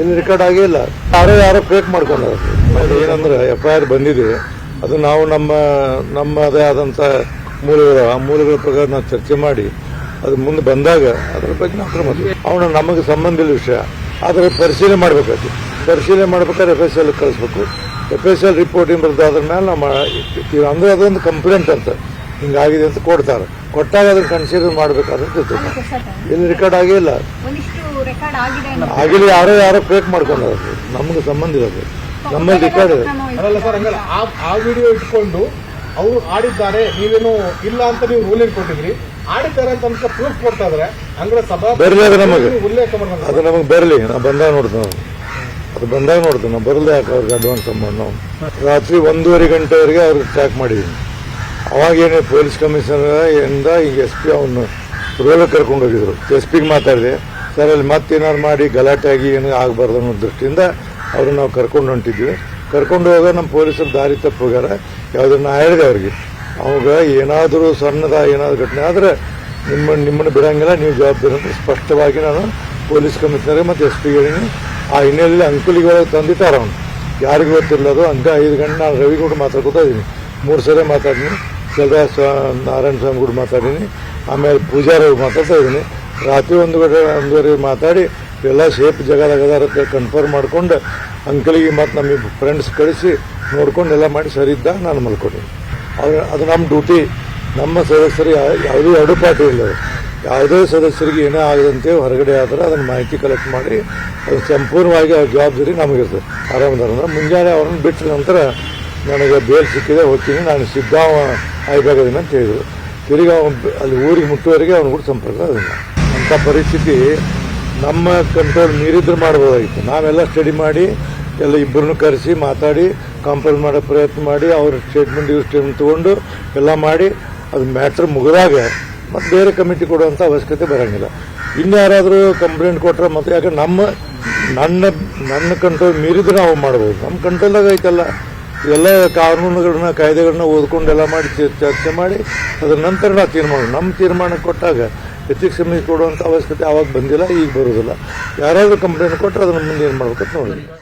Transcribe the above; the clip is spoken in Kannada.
ಇಲ್ಲಿ ರೆಕಾರ್ಡ್ ಆಗಿಲ್ಲ. ಯಾರೋ ಯಾರೋ ಕ್ರಿಯೇಟ್ ಮಾಡ್ಕೊಂಡು ಅದು ಏನಂದ್ರೆ ಎಫ್ ಐ ಆರ್ ಬಂದಿದೆ. ಅದು ನಾವು ನಮ್ಮ ನಮ್ಮದೇ ಆದಂಥ ಮೂಲಗಳು ಆ ಮೂಲಗಳ ಪ್ರಕಾರ ನಾವು ಚರ್ಚೆ ಮಾಡಿ ಅದು ಮುಂದೆ ಬಂದಾಗ ಅದ್ರ ಬಗ್ಗೆ ನಾವು ಕ್ರಮ ಅವನು ನಮಗೆ ಸಂಬಂಧ ಇಲ್ಲ ವಿಷಯ. ಆದರೆ ಪರಿಶೀಲನೆ ಮಾಡಬೇಕಾಗಿ ಪರಿಶೀಲನೆ ಮಾಡ್ಬೇಕಾದ್ರೆ ಎಫ್ ಎಸ್ ಎಲ್ ಕಳಿಸ್ಬೇಕು. ಎಫ್ ಎಸ್ ಎಲ್ ಬರ್ತದೆ ಅದ್ರ ಮೇಲೆ ನಮ್ಮ ಅಂದ್ರೆ ಅದೊಂದು ಕಂಪ್ಲೇಂಟ್ ಅಂತ. ಹಿಂಗಾಗಿದೆ ಅಂತ ಕೊಡ್ತಾರೆ. ಕೊಟ್ಟಾಗ ಅದನ್ನು ಕನ್ಸಿಡರ್ ಮಾಡಬೇಕಾದ್ರೆ ಇಲ್ಲಿ ರೆಕಾರ್ಡ್ ಆಗಿಲ್ಲ. ಒಂದಿಷ್ಟು ರೆಕಾರ್ಡ್ ಆಗಿದೆ ಅನ್ನೋ ಆಗಿಲ್ಲ ಯಾರೋ ಯಾರೋ ಫೇಕ್ ಮಾಡ್ಕೊಂಡು ನಮ್ಗೆ ಸಂಬಂಧ ಇರೋದು ಅದು. ನಮ್ಮಲ್ಲಿ ರೆಕಾರ್ಡ್ ಇದೆ. ಕ್ರಮ ಅಲ್ಲ ಸರ್ ಹಂಗಲ್ಲ. ಆ ಆ ವಿಡಿಯೋ ಇಟ್ಕೊಂಡು ಅವರು ಆಡಿದ್ದಾರೆ ನೀವೇನು ಇಲ್ಲ ಅಂತ ನೀವು ರೂಲಿಂಗ್ ಕೊಟ್ಟಿದ್ರಿ? ಆಡಿದ್ದಾರೆ ಅಂತ ಅಂತ ಪ್ರೂಫ್ ಕೊಡ್ತಾ ಇದ್ರೆ. ಅಂದ್ರೆ ಸಭಾ ಬರ್ಲಿ ಅದು ನಮಗೆ. ಉಲ್ಲೇಖ ಮಾಡ್ತಾರೆ ಅದು ನಮಗೆ ಬರಲಿ. ನಾವು ಬಂದಾಗ ನೋಡ್ತೀವಿ ನಾವು ಅದು ಬಂದಾಗ ನೋಡ್ತೀವಿ ನಾವು ಬರಲಿ ಯಾಕೆ ಅವ್ರಿಗೆ ಅಡ್ವಾನ್ಸ್ ಅಮೌಂಟ್ ನಾವು? ರಾತ್ರಿ ಒಂದೂವರೆ ಗಂಟೆವರೆಗೆ ಅವ್ರಿಗೆ ಟ್ರ್ಯಾಕ್ ಮಾಡಿದ್ದೀನಿ. ಏನೇ ಪೊಲೀಸ್ ಕಮಿಷನರ್ ಇಂದ ಈಗ ಎಸ್ ಪಿ ಅವನು ರೂರಲ್ ಕರ್ಕೊಂಡು ಹೋಗಿದ್ರು. ಎಸ್ ಪಿಗೆ ಮಾತಾಡಿದೆ. ಸರ್ ಅಲ್ಲಿ ಮತ್ತೇನಾದ್ರು ಮಾಡಿ ಗಲಾಟೆ ಆಗಿ ಏನು ಆಗಬಾರ್ದು ಅನ್ನೋ ದೃಷ್ಟಿಯಿಂದ ಅವ್ರನ್ನ ನಾವು ಕರ್ಕೊಂಡು ಹೊಂಟಿದ್ವಿ ಕರ್ಕೊಂಡು ಹೋಗ ನಮ್ಮ ಪೊಲೀಸರು ದಾರಿ ತಪ್ಪು ಹೋಗ್ಯಾರ ಯಾವುದನ್ನ ಹೇಳಿದೆ ಅವ್ರಿಗೆ. ಅವಾಗ ಏನಾದರೂ ಸಣ್ಣದ ಏನಾದರೂ ಘಟನೆ ಆದರೆ ನಿಮ್ಮ ನಿಮ್ಮನ್ನು ಬಿಡೋಂಗಿಲ್ಲ, ನೀವು ಜವಾಬ್ದಾರಿ ಅಂತ ಸ್ಪಷ್ಟವಾಗಿ ನಾನು ಪೊಲೀಸ್ ಕಮಿಷನರ್ಗೆ ಮತ್ತು ಎಸ್ ಪಿ ಹೇಳೀನಿ. ಆ ಹಿನ್ನೆಲೆಯಲ್ಲಿ ಅಂಕುಲಿಗಳು ತಂದಿಟ್ಟಾರ ಅವನು. ಯಾರಿಗೂ ಗೊತ್ತಿಲ್ಲದು ಹಂಗೆ ಐದು ಗಂಟೆ ನಾನು ರವಿ ಕೂಡ ಇದ್ದೀನಿ. ಮೂರು ಸರಿ ಮಾತಾಡಿನಿ ಸದಾ ಸ್ವಾ ನಾರಾಯಣ ಸ್ವಾಮಿ ಕೂಡ ಮಾತಾಡೀನಿ ಆಮೇಲೆ ಪೂಜಾರಿ ಮಾತಾಡ್ತಾ ಇದ್ದೀನಿ. ರಾತ್ರಿ ಒಂದು ಗಂಟೆ, ಒಂದೂವರೆ ಮಾತಾಡಿ, ಎಲ್ಲ ಸೇಫ್ ಜಗದಾಗದಾರ ಕನ್ಫರ್ಮ್ ಮಾಡ್ಕೊಂಡು, ಅಂಕಲಿಗೆ ಮತ್ತು ನಮಗೆ ಫ್ರೆಂಡ್ಸ್ ಕಳಿಸಿ, ನೋಡ್ಕೊಂಡು ಎಲ್ಲ ಮಾಡಿ ಸರಿ ಇದ್ದಾಗ ನಾನು ಮಲ್ಕೊಂಡೆ. ಅದು ಅದು ನಮ್ಮ ಡ್ಯೂಟಿ ನಮ್ಮ ಸದಸ್ಯರು ಯಾವುದೂ ಎರಡು ಪಾರ್ಟಿ ಇಲ್ಲ. ಯಾವುದೇ ಸದಸ್ಯರಿಗೆ ಏನೇ ಆಗದಂತೆ ಹೊರಗಡೆ ಆದ್ರೆ ಅದನ್ನು ಮಾಹಿತಿ ಕಲೆಕ್ಟ್ ಮಾಡಿ, ಅದು ಸಂಪೂರ್ಣವಾಗಿ ಆ ಜವಾಬ್ದಾರಿ ನಮಗಿರ್ತದೆ. ಆರಾಮದಾರ ಮುಂಜಾನೆ ಅವ್ರನ್ನ ಬಿಟ್ಟ ನಂತರ ನನಗೆ ಬೇಲ್ ಸಿಕ್ಕಿದೆ, ಹೋಗ್ತೀನಿ. ನಾನು ಸಿದ್ಧ ಆಯ್ಬೇಕಾದೀನಿ ಅಂತ ಹೇಳಿದರು. ತಿರುಗಿ ಅವನು ಅಲ್ಲಿ ಊರಿಗೆ ಮುಟ್ಟುವವರೆಗೆ ಅವನು ಕೂಡ ಸಂಪರ್ಕ ಅದನ್ನ ಅಂಥ ಪರಿಸ್ಥಿತಿ ನಮ್ಮ ಕಂಟ್ರೋಲ್ ಮೀರಿದ್ರೆ ಮಾಡ್ಬೋದಾಗಿತ್ತು. ನಾವೆಲ್ಲ ಸ್ಟಡಿ ಮಾಡಿ, ಎಲ್ಲ ಇಬ್ಬರನ್ನು ಕರೆಸಿ ಮಾತಾಡಿ ಕಾಂಪ್ರಮೈಸ್ ಮಾಡೋ ಪ್ರಯತ್ನ ಮಾಡಿ, ಅವ್ರ ಸ್ಟೇಟ್ಮೆಂಟ್ ಇವ್ರ ಸ್ಟೇಟ್ಮೆಂಟ್ ತೊಗೊಂಡು ಎಲ್ಲ ಮಾಡಿ, ಅದು ಮ್ಯಾಟ್ರ್ ಮುಗಿದಾಗ ಮತ್ತು ಬೇರೆ ಕಮಿಟಿ ಕೊಡುವಂಥ ಅವಶ್ಯಕತೆ ಬರೋಂಗಿಲ್ಲ. ಇನ್ಯಾರಾದರೂ ಕಂಪ್ಲೇಂಟ್ ಕೊಟ್ಟರೆ ಮತ್ತೆ ಯಾಕಂದ್ರೆ ನಮ್ಮ, ನನ್ನ ನನ್ನ ಕಂಟ್ರೋಲ್ ಮೀರಿದ್ರೆ ನಾವು ಮಾಡ್ಬೋದು. ನಮ್ಮ ಕಂಟ್ರೋಲ್ದಾಗ ಐತಲ್ಲ. ಎಲ್ಲ ಕಾನೂನುಗಳನ್ನ, ಕಾಯ್ದೆಗಳನ್ನ ಓದ್ಕೊಂಡೆಲ್ಲ ಮಾಡಿ ಚರ್ಚೆ ಮಾಡಿ, ಅದರ ನಂತರ ನಾವು ತೀರ್ಮಾನ, ನಮ್ಮ ತೀರ್ಮಾನ ಕೊಟ್ಟಾಗ ಎಥಿಕ್ಸ್ ಕ್ಷಮೆ ಕೊಡುವಂಥ ಅವಶ್ಯಕತೆ ಆವಾಗ ಬಂದಿಲ್ಲ, ಈಗ ಬರೋದಿಲ್ಲ ಯಾರಾದರೂ ಕಂಪ್ಲೇಂಟ್ ಕೊಟ್ಟರೆ ಅದನ್ನು ಮುಂದೆ ಏನು ಮಾಡ್ಬೇಕಂತ ನೋಡಿ